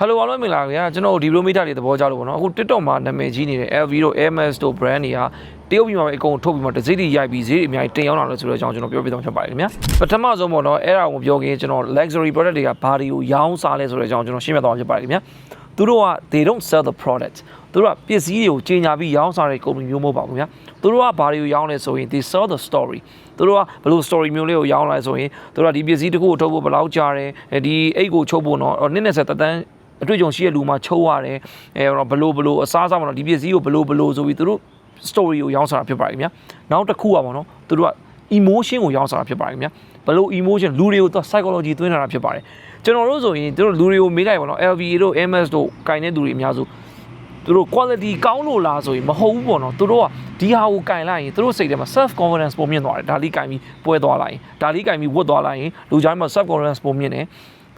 ဟယ်လိုအားလုံးမင်္ဂလာပါခင်ဗျာကျွန်တော်တို့ဒီလိုမီတာတွေသဘောကျလို့ပေါ့နော်အခု TikTok မှာနာမည်ကြီးနေတဲ့ LV တို့ MS တို့ brand တွေကတရုတ်ပြည်မှာပဲအကုန်ထုတ်ပြီးမှတစ်စိတ်တွေရိုက်ပြီးဈေးတွေအများကြီးတင်ရောက်လာလို့ဆိုတော့အကြောင်းကျွန်တော်ပြောပြသွားဖြစ်ပါတယ်ခင်ဗျာပထမဆုံးပေါ့နော်အဲ့ဒါကိုပြောခင်ကျွန်တော် luxury product တွေကဘာတွေကိုရောင်းစားလဲဆိုတဲ့အကြောင်းကျွန်တော်ရှင်းပြသွားမှာဖြစ်ပါတယ်ခင်ဗျာသူတို့က they don't sell the product သူတို့ကပစ္စည်းတွေကိုကြီးညာပြီးရောင်းစားတဲ့ကုမ္ပဏီမျိုးမဟုတ်ပါဘူးခင်ဗျာသူတို့ကဘာတွေကိုရောင်းလဲဆိုရင် they sell the story သူတို့ကဘယ်လို story မျိုးလေးကိုရောင်းလိုက်ဆိုရင်သူတို့ကဒီပစ္စည်းတစ်ခုကိုထုတ်ဖို့ဘယ်လောက်ကြာတယ်ဒီအိတ်ကိုချုပ်ဖို့တော့နည်းနည်းဆက်တန်း အတွေ့အကြုံရှိတဲ့လူမှချုပ်ရတယ်အဲတော့ဘလို့ဘလို့အစားအစာပေါ့နော်ဒီပစ္စည်းကိုဘလို့ဘလို့ဆိုပြီးသူတို့ story ကိုရောင်းစားတာဖြစ်ပါတယ်ခင်ဗျာနောက်တစ်ခုอ่ะပေါ့နော်သူတို့က emotion ကိုရောင်းစားတာဖြစ်ပါတယ်ခင်ဗျာဘလို့ emotion လူတွေကိုသူ psychology သွင်းထားတာဖြစ်ပါတယ်ကျွန်တော်တို့ဆိုရင်သူတို့လူတွေကိုမေးလိုက်ပါတော့ LV တို့ MS တို့ကင်တဲ့သူတွေအများစုသူတို့ quality ကောင်းလို့လားဆိုရင်မဟုတ်ဘူးပေါ့နော်သူတို့ကဒီဟာကိုကင်လိုက်ရင်သူတို့စိတ်ထဲမှာ self confidence ပုံမြင့်သွားတယ်ဒါလေးကင်ပြီးပွဲသွားလိုက်ရင်ဒါလေးကင်ပြီးဝတ်သွားလိုက်ရင်လူကြားမှာ self confidence ပုံမြင့်တယ်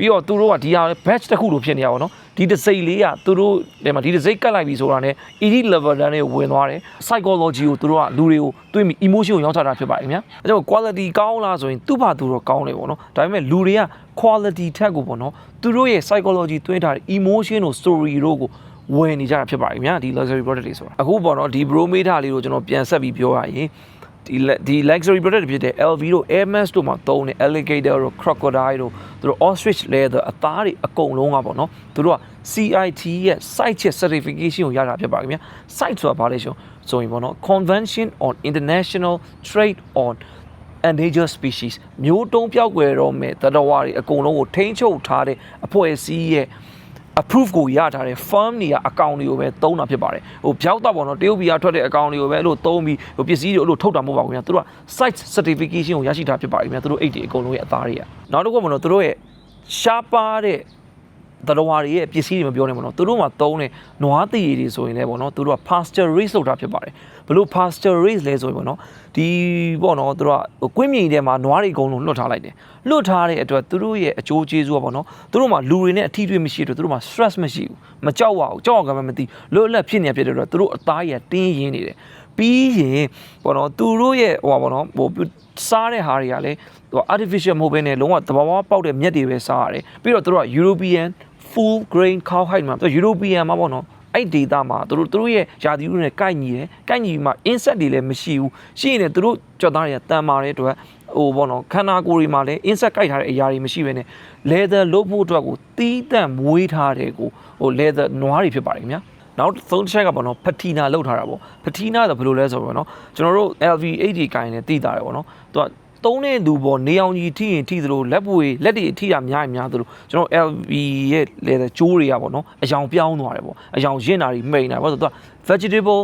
ပြီးတော့သူတို့ကဒီဟာ batch တစ်ခုလိုဖြစ်နေရပါတော့ဒီတစ်စိတ်လေးကသူတို့ဒီမှာဒီတစ်စိတ်ကတ်လိုက်ပြီဆိုတာနဲ့ elite level တန်းလေးကိုဝင်သွားတယ် psychology ကိုသူတို့ကလူတွေကိုတွေးပြီး emotion ကိုရောက်ချတာဖြစ်ပါတယ်ခင်ဗျာအဲကြောင့် quality ကောင်းလားဆိုရင်သူ့ဘာသူတော့ကောင်းတယ်ပေါ့နော်ဒါပေမဲ့လူတွေက quality ထက်ကိုပေါ့နော်သူတို့ရဲ့ psychology သွင်းထားတဲ့ emotion ကို story တို့ကိုဝယ်နေကြတာဖြစ်ပါတယ်ခင်ဗျာဒီ luxury product တွေဆိုတာအခုပေါ့နော်ဒီ bro meta လေးကိုကျွန်တော်ပြန်ဆက်ပြီးပြောရရင် ဒီဒီ luxury product တွေဖြစ်တဲ့ LV တို့ Hermes တို့မှာသုံးတဲ့ alligator တို့ crocodile တို့သူတို့ ostrich leather အသားတွေအကုန်လုံးကပေါ့နော်သူတို့က CIT ရဲ့ site ချက် certification ကိုရတာဖြစ်ပါခင်ဗျာ site ဆိုတာဘာလဲရှင်ဆိုရင်ပေါ့နော် convention on international trade on endangered species မျိုးတုံးပြောက်ွယ်တော့မဲ့တတဝါတွေအကုန်လုံးကိုထိန်းချုပ်ထားတဲ့အဖွဲ့အစည်းရဲ့ approve ကိုရထားတဲ့ firm တွေကအကောင့်တွေကိုပဲသုံးတာဖြစ်ပါတယ်ဟိုပြောက်တော့ပေါ့နော်တရုတ်ပြည်ကထွက်တဲ့အကောင့်တွေကိုပဲအဲ့လိုသုံးပြီးဟိုပစ္စည်းတွေအဲ့လိုထုတ်တာမဟုတ်ပါဘူးခင်ဗျာသူတို့က site certification ကိုရရှိတာဖြစ်ပါတယ်ခင်ဗျာသူတို့အိတ်တွေအကုန်လုံးရဲ့အသားတွေကနောက်တစ်ခုပေါ့နော်သူတို့ရဲ့ရှားပါတဲ့ တတော်ဝါတွေရဲ့ပစ္စည်းတွေမပြောနဲ့ပေါ့နော်သူတို့မှာသုံးတဲ့နွားတည်ရည်တွေဆိုရင်လည်းပေါ့နော်သူတို့က pasture race လုပ်တာဖြစ်ပါတယ်ဘလို့ pasture race လဲဆိုရင်ပေါ့နော်ဒီပေါ့နော်သူတို့ကကွင်းမြေထဲမှာနွားတွေအကုန်လုံးလွတ်ထားလိုက်တယ်လွတ်ထားတဲ့အတွက်သူတို့ရဲ့အကျိုးကျေးဇူးကပေါ့နော်သူတို့မှာလူတွေနဲ့အထီးတွေမရှိတဲ့အတွက်သူတို့မှာ stress မရှိဘူးမကြောက်ပါဘူးကြောက်အောင်ကမှမသိလွတ်လပ်ဖြစ်နေဖြစ်တဲ့အတွက်သူတို့အသားရတင်းရင်းနေတယ်ပြီးရင်ပေါ့နော်သူတို့ရဲ့ဟိုပါပေါ့နော်ဟိုစားတဲ့ဟာတွေကလည်းဟို artificial မဟုတ်ဘဲနဲ့လုံးဝသဘာဝပေါက်တဲ့မြက်တွေပဲစားရတယ်ပြီးတော့သူတို့က European full grain cow hide မှာသူ European မှာပေါ့နော်အဲ့ဒေတာမှာသူတို့သူတို့ရဲ့ယာတီဥနဲ့ကိုက်ညီတယ်ကိုက်ညီပြီးမှ insect တွေလည်းမရှိဘူးရှိရင်လည်းသူတို့ကြော်သားတွေကတန်မာတဲ့အတွက်ဟိုပေါ့နော်ခန္ဓာကိုယ်တွေမှာလည်း insect ကိုက်ထားတဲ့အရာတွေမရှိဘဲနဲ့ leather လုပ်ဖို့အတွက်ကိုတီးတန့်မွေးထားတဲ့ကိုဟို leather နွားတွေဖြစ်ပါတယ်ခင်ဗျာနောက်သုံးတစ်ချက်ကပေါ့နော်ဖတီနာလောက်ထားတာပေါ့ဖတီနာဆိုဘယ်လိုလဲဆိုတော့နော်ကျွန်တော်တို့ LV80 ကိုင်းနဲ့တည်တာတယ်ပေါ့နော်သူက သုံးတဲ့လူပေါ်နေအောင်ကြီးထိရင်ထိသလိုလက်ပွေလက်တွေထိတာများရင်များသလိုကျွန်တော် LV ရဲ့လေကျိုးတွေကပေါ့နော်အယောင်ပြောင်းသွားတယ်ပေါ့အယောင်ရင့်တာတွေမိန်တာပေါ့ဆိုတော့ vegetable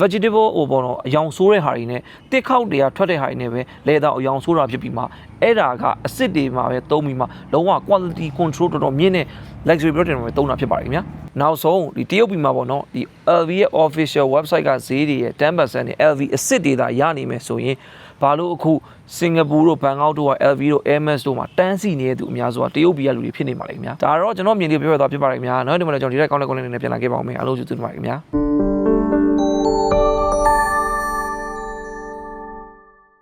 vegetable ဟိုပေါ့နော်အယောင်ဆိုးတဲ့ဟာတွေနဲ့တစ်ခေါက်တွေကထွက်တဲ့ဟာတွေနဲ့ပဲလေသာအယောင်ဆိုးတာဖြစ်ပြီးမှအဲ့ဒါကအစ်စ်တွေမှာပဲသုံးပြီးမှလုံးဝ quality control တော်တော်မြင့်တဲ့ luxury product တွေမှာပဲသုံးတာဖြစ်ပါတယ်ခင်ဗျာနောက်ဆုံးဒီတရုတ်ပြည်မှာပေါ့နော်ဒီ LV ရဲ့ official website ကဈေးတွေရဲ့10%နဲ့ LV အစ်စ်တွေသာရနိုင်မယ်ဆိုရင် ဘာလို့အခုစင်ကာပူတို့ဘန်ကောက်တို့က LV တို့ MS တို့မှာတန်းစီနေတဲ့သူအများစုကတရုတ်ပြည်ကလူတွေဖြစ်နေပါလိမ့်ခင်ဗျာဒါတော့ကျွန်တော်မြင်လေးပြောပြသွားဖြစ်ပါတယ်ခင်ဗျာနောက်ဒီမှာလည်းကျွန်တော်ဒီရက်ကောင်းတဲ့ကောင်းတဲ့နေနဲ့ပြန်လာခဲ့ပါဦးမယ်အားလုံးကျေးဇူးတင်ပါတယ်ခင်ဗျာ